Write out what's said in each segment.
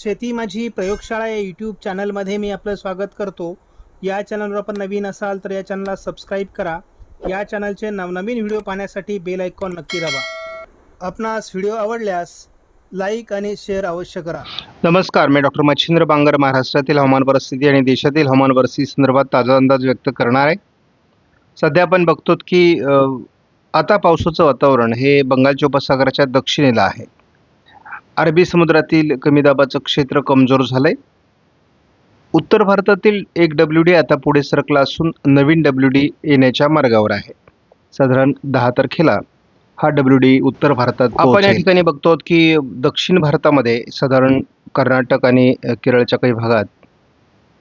शेती माझी प्रयोगशाळा या यूट्यूब चॅनलमध्ये मी आपलं स्वागत करतो. या चॅनलवर आपण नवीन असाल तर या चॅनलला सबस्क्राईब करा. या चॅनलचे नवनवीन व्हिडिओ पाहण्यासाठी बेल आयकॉन नक्की दाबा. आपणास व्हिडिओ आवडल्यास लाईक आणि शेअर अवश्य करा. नमस्कार मी डॉक्टर मच्छिंद्र बांगर महाराष्ट्रातील हवामान परिस्थिती आणि देशातील हवामान परिस्थिती संदर्भात ताजा अंदाज व्यक्त करणार आहे. सध्या आपण बघतो की आता पावसाचं वातावरण हे बंगालच्या उपसागराच्या दक्षिणेला आहे. अरबी समुद्रातील कमी दाबाचं क्षेत्र कमजोर झालंय. उत्तर भारतातील एक डब्ल्यू डी आता पुढे सरकला असून नवीन डब्ल्यू डी येण्याच्या मार्गावर आहे. साधारण दहा तारखेला हा डब्ल्यू डी उत्तर भारतात आपण या. ठिकाणी बघतो की दक्षिण भारतामध्ये साधारण कर्नाटक आणि केरळच्या काही भागात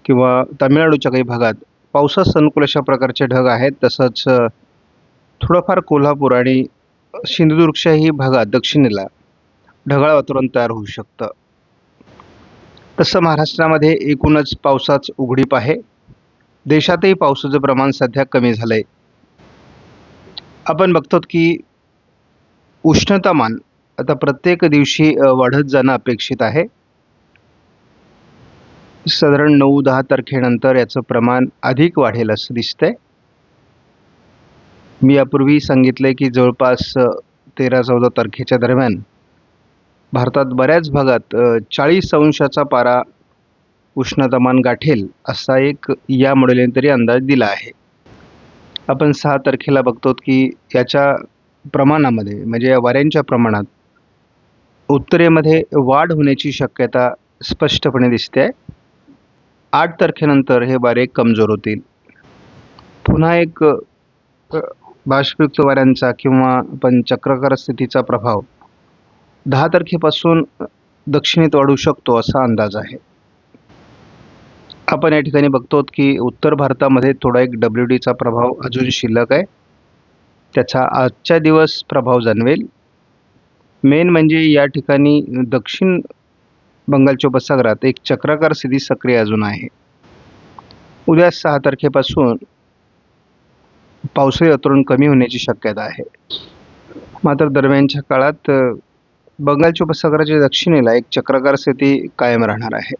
किंवा तामिळनाडूच्या काही भागात पावसास अनुकूल अशा प्रकारचे ढग आहेत. तसंच थोडंफार कोल्हापूर आणि सिंधुदुर्गच्याही भागात दक्षिणेला ढगाळ वातावरण तयार होऊ शकतं. तसं महाराष्ट्रामध्ये एकूणच पावसाच उघडीप आहे. देशातही पावसाचं प्रमाण सध्या कमी झालं आहे आपण बघतो की उष्णतामान आता प्रत्येक दिवशी वाढत जाणं अपेक्षित आहे. साधारण नऊ दहा तारखेनंतर याचं प्रमाण अधिक वाढेल असं दिसतंय. मी यापूर्वी सांगितलंय की जवळपास तेरा चौदा तारखेच्या दरम्यान भारतात बऱ्याच भागात चाळीस अंशाचा पारा उष्णतामान गाठेल असा एक या मॉडेलने तरी अंदाज दिला आहे. आपण सहा तारखेला बघतो की याच्या प्रमाणामध्ये म्हणजे या वाऱ्यांच्या प्रमाणात उत्तरेमध्ये वाढ होण्याची शक्यता स्पष्टपणे दिसते आहे. आठ तारखेनंतर हे वारे कमजोर होतील. पुन्हा एक बाष्पयुक्त वाऱ्यांचा किंवा आपण चक्रकार स्थितीचा प्रभाव दहा तारखेपासून दक्षिणेत वाढू शकतो असा अंदाज आहे. आपण या ठिकाणी बघतो की उत्तर भारतामध्ये थोडा एक डब्ल्यू डीचा प्रभाव अजून शिल्लक आहे. त्याचा आजच्या दिवस प्रभाव जाणवेल. मेन म्हणजे या ठिकाणी दक्षिण बंगालच्या उपसागरात एक चक्राकार स्थिती सक्रिय अजून आहे. उद्या सहा तारखेपासून पावसाळी अतरण कमी होण्याची शक्यता आहे. मात्र दरम्यानच्या काळात बंगालच्या उपसागराच्या दक्षिणेला एक चक्राकार स्थिती कायम राहणार आहे.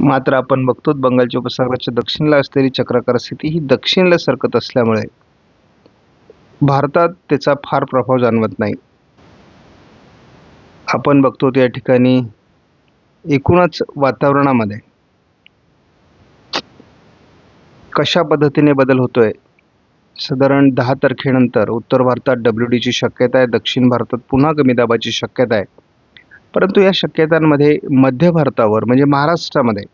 मात्र आपण बघतो बंगालच्या उपसागराच्या दक्षिणेला असलेली चक्राकार स्थिती ही दक्षिणेला सरकत असल्यामुळे भारतात त्याचा फार प्रभाव जाणवत नाही. आपण बघतो त्या ठिकाणी एकूणच वातावरणामध्ये कशा पद्धतीने बदल होतोय? साधारण दहा तारखेनंतर उत्तर भारतात डब्ल्यू डीची शक्यता आहे दक्षिण भारतात पुन्हा कमी दाबाची शक्यता आहे. परंतु या शक्यतांमध्ये मध्य भारतावर म्हणजे महाराष्ट्रामध्ये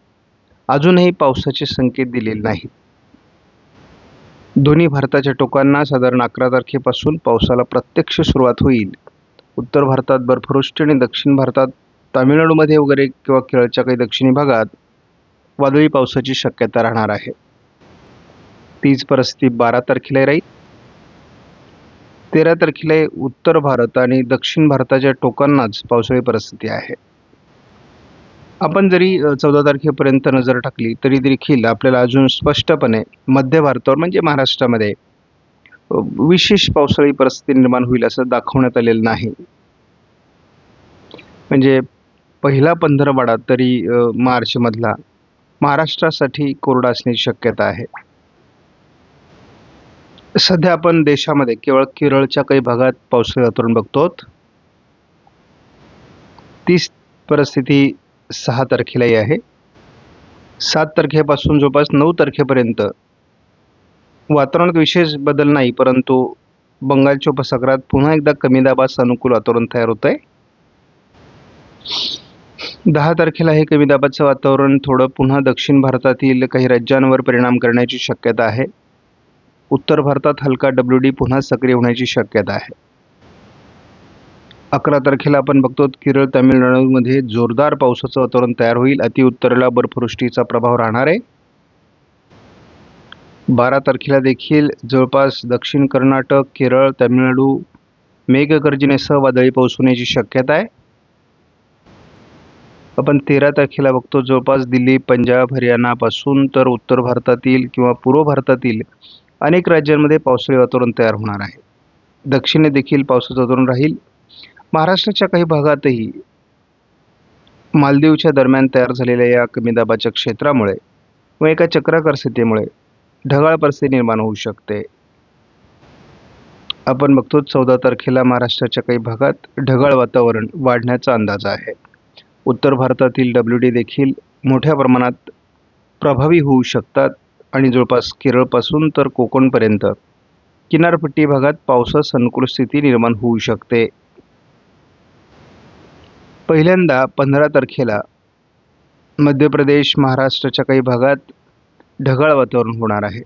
अजूनही पावसाचे संकेत दिलेले नाहीत. दोन्ही भारताच्या टोकांना साधारण अकरा तारखेपासून पावसाला प्रत्यक्ष सुरुवात होईल. उत्तर भारतात बर्फवृष्टी आणि दक्षिण भारतात तामिळनाडूमध्ये वगैरे किंवा केरळच्या काही दक्षिणी भागात वादळी पावसाची शक्यता राहणार आहे. तीच परिस्थिती बारा तारखेला राहील. तेरा तारखेला उत्तर भारत आणि दक्षिण भारताच्या टोकांनाच पावसाळी परिस्थिती आहे. आपण जरी चौदा तारखेपर्यंत नजर टाकली तरी देखील आपल्याला अजून स्पष्टपणे मध्य भारतावर म्हणजे महाराष्ट्रामध्ये विशेष पावसाळी परिस्थिती निर्माण होईल असं दाखवण्यात आलेलं नाही. म्हणजे पहिला पंधरवाडा तरी मार्चमधला महाराष्ट्रासाठी कोरडा असण्याची शक्यता आहे. सध्या आपण देशामध्ये केवळ केरळच्या काही भागात पावसाळी वातावरण बघतो तीच परिस्थिती सहा तारखेलाही आहे. सात तारखेपासून जवळपास नऊ तारखेपर्यंत वातावरणात विशेष बदल नाही परंतु बंगालच्या उपसागरात पुन्हा एकदा कमी दाबास अनुकूल वातावरण तयार होत आहे दहा तारखेला हे कमी दाबाचं वातावरण थोडं पुन्हा दक्षिण भारतातील काही राज्यांवर परिणाम करण्याची शक्यता आहे. उत्तर भारतात हलका डब्ल्यू डी पुन्हा सक्रिय होण्याची शक्यता आहे. अकरा तारखेला आपण बघतो केरळ तामिळनाडूमध्ये जोरदार पावसाचं वातावरण तयार होईल. अतिउत्तरेला बर्फवृष्टीचा प्रभाव राहणार आहे. बारा तारखेला देखील जवळपास दक्षिण कर्नाटक केरळ तामिळनाडू मेघगर्जनेसह वादळी पाऊस होण्याची शक्यता आहे. आपण तेरा तारखेला बघतो जवळपास दिल्ली पंजाब हरियाणापासून तर उत्तर भारतातील किंवा पूर्व भारतातील अनेक राज्यांमध्ये पावसाळी वातावरण तयार होणार आहे. दक्षिणे देखील पावसाचं वातावरण राहील. महाराष्ट्राच्या काही भागातही मालदीवच्या दरम्यान तयार झालेल्या या कमी दाबाच्या क्षेत्रामुळे व एका चक्राकार स्थितीमुळे ढगाळ परिस्थिती निर्माण होऊ शकते. आपण बघतो चौदा तारखेला महाराष्ट्राच्या काही भागात ढगाळ वातावरण वाढण्याचा अंदाज आहे. उत्तर भारतातील डब्ल्यू डी देखील मोठ्या प्रमाणात प्रभावी होऊ शकतात. आणि जवळपास केरळपासून तर कोकणपर्यंत किनारपट्टी भागात पावसात संकुल स्थिती निर्माण होऊ शकते. पहिल्यांदा पंधरा तारखेला मध्य प्रदेश महाराष्ट्राच्या काही भागात ढगाळ वातावरण होणार आहे.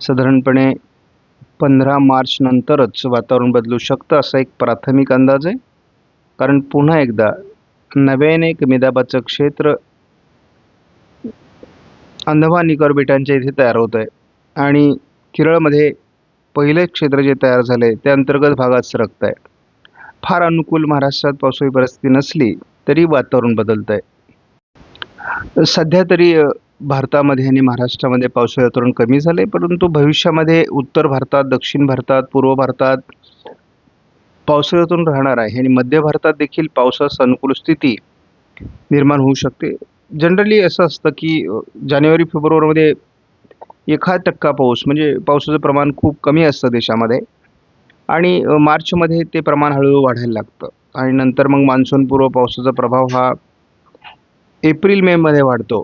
साधारणपणे पंधरा मार्च नंतरच वातावरण बदलू शकतं असा एक प्राथमिक अंदाज आहे. कारण पुन्हा एकदा नव्याने कमी दाबाचं क्षेत्र अंदमान निकोबार बेटांच्या इथे तयार होत आहे आणि केरळमध्ये पहिले क्षेत्र जे तयार झाले ते अंतर्गत भागात सरकत आहे फार अनुकूल महाराष्ट्रात पावसाळी परिस्थिती नसली तरी वातावरण बदलत आहे सध्या तरी भारतामध्ये आणि महाराष्ट्रामध्ये पावसाळी वातावरण कमी झाले परंतु भविष्यामध्ये उत्तर भारतात दक्षिण भारतात पूर्व भारतात पावसाळी वातावरण राहणार आहे. आणि मध्य भारतात देखील पावसास अनुकूल स्थिती निर्माण होऊ शकते. जनरली असं असतं की जानेवारी फेब्रुवारीमध्ये एखाद टक्का पाऊस म्हणजे पावसाचं प्रमाण खूप कमी असतं देशामध्ये. आणि मार्चमध्ये ते प्रमाण हळूहळू वाढायला लागतं. आणि नंतर मग मान्सूनपूर्व पावसाचा प्रभाव हा एप्रिल मेमध्ये वाढतो.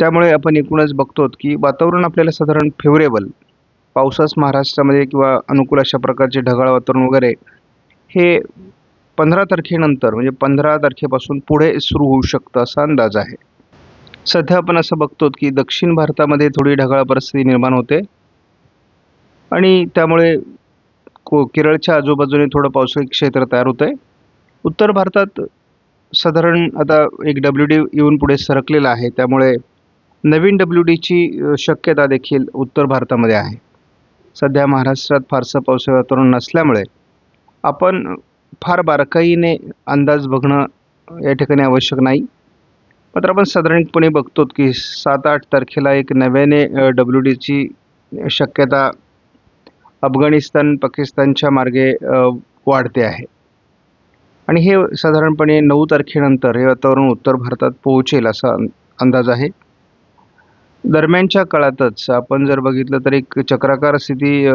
त्यामुळे आपण एकूणच बघतो की वातावरण आपल्याला साधारण फेवरेबल पावसास महाराष्ट्रामध्ये किंवा अनुकूल अशा प्रकारचे ढगाळ वातावरण वगैरे हे पंधरा तारखेनंतर म्हणजे पंधरा तारखेपासून पुढे सुरू होऊ शकतं असा अंदाज आहे. सध्या आपण असं बघतो की दक्षिण भारतामध्ये थोडी ढगाळ परिस्थिती निर्माण होते. आणि त्यामुळे को केरळच्या आजूबाजूने थोडं पावसाळी क्षेत्र तयार होतं आहे उत्तर भारतात साधारण आता एक डब्ल्यू डी येऊन पुढे सरकलेला आहे. त्यामुळे नवीन डब्ल्यू डीची शक्यता देखील उत्तर भारतामध्ये आहे. सध्या महाराष्ट्रात फारसं पावसाळी वातावरण नसल्यामुळे आपण फार बारकाईने अंदाज बघणं या ठिकाणी आवश्यक नाही. मात्र आपण साधारणपणे बघतो की सात आठ तारखेला एक नव्याने डब्ल्यू डीची शक्यता अफगाणिस्तान पाकिस्तानच्या मार्गे वाढते आहे. आणि हे साधारणपणे नऊ तारखेनंतर हे वातावरण उत्तर भारतात पोहोचेल असा अं- अंदाज आहे. दरम्यानच्या काळातच आपण जर बघितलं तर एक चक्राकार स्थिती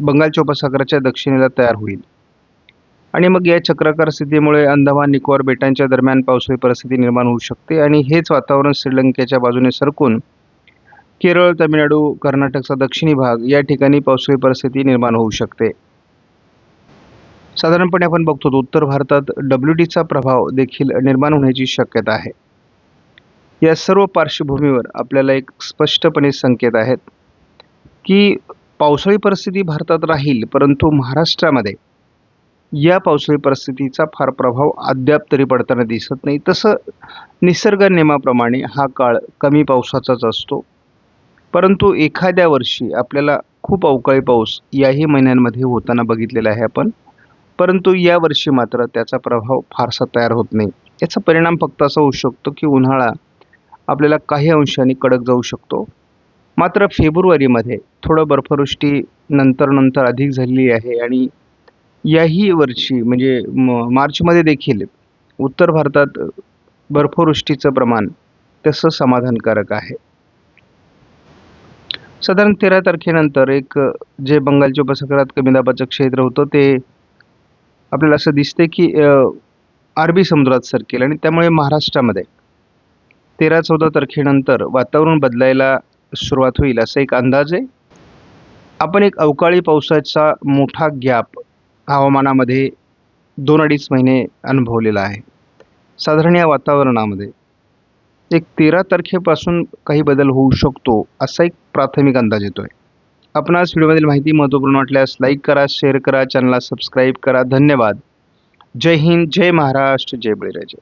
बंगालच्या उपसागराच्या दक्षिणेला तयार होईल. आणि मग या चक्राकार स्थितीमुळे अंदमान निकोबार बेटांच्या दरम्यान पावसाळी परिस्थिती निर्माण होऊ शकते आणि हेच वातावरण श्रीलंकेच्या बाजूने सरकून केरळ तामिळनाडू कर्नाटकचा दक्षिणी भाग या ठिकाणी पावसाळी परिस्थिती निर्माण होऊ शकते. साधारणपणे आपण बघतो उत्तर भारतात डब्ल्यू डीचा प्रभाव देखील निर्माण होण्याची शक्यता आहे. या सर्व पार्श्वभूमीवर आपल्याला एक स्पष्टपणे संकेत आहेत की पावसाळी परिस्थिती भारतात राहील परंतु महाराष्ट्रामध्ये या पावसाळी परिस्थितीचा फार प्रभाव अद्याप तरी पडताना दिसत नाही. तसं निसर्ग नियमाप्रमाणे हा काळ कमी पावसाचाच असतो. परंतु एखाद्या वर्षी आपल्याला खूप अवकाळी पाऊस याही महिन्यांमध्ये होताना बघितलेला आहे आपण. परंतु यावर्षी मात्र त्याचा प्रभाव फारसा तयार होत नाही. याचा परिणाम फक्त असा होऊ शकतो की उन्हाळा आपल्याला काही अंशांनी कडक जाऊ शकतो. मात्र फेब्रुवारीमध्ये थोडं बर्फवृष्टी नंतर नंतर अधिक झालेली आहे आणि याही वर्षी म्हणजे म मार्चमध्ये देखील उत्तर भारतात बर्फवृष्टीचं प्रमाण तसं समाधानकारक आहे. साधारण तेरा तारखेनंतर एक जे बंगालच्या उपसागरात कमी दाबाचं क्षेत्र होतं ते आपल्याला असं दिसते की अरबी समुद्रात सरकेल आणि त्यामुळे महाराष्ट्रामध्ये तेरा चौदा तारखेनंतर वातावरण बदलायला सुरुवात होईल असा एक अंदाज आहे. आपण एक अवकाळी पावसाचा मोठा गॅप हवामानामध्ये दोन अडीच महिने अनुभवलेला आहे. साधारण या वातावरणामध्ये एक तेरा तारखेपासून काही बदल होऊ शकतो असा एक प्राथमिक अंदाज येतो आहे आपणास व्हिडिओमधील माहिती महत्त्वपूर्ण वाटल्यास लाईक करा शेअर करा चॅनलला सबस्क्राईब करा. धन्यवाद. जय हिंद जय महाराष्ट्र जय बळीराजा.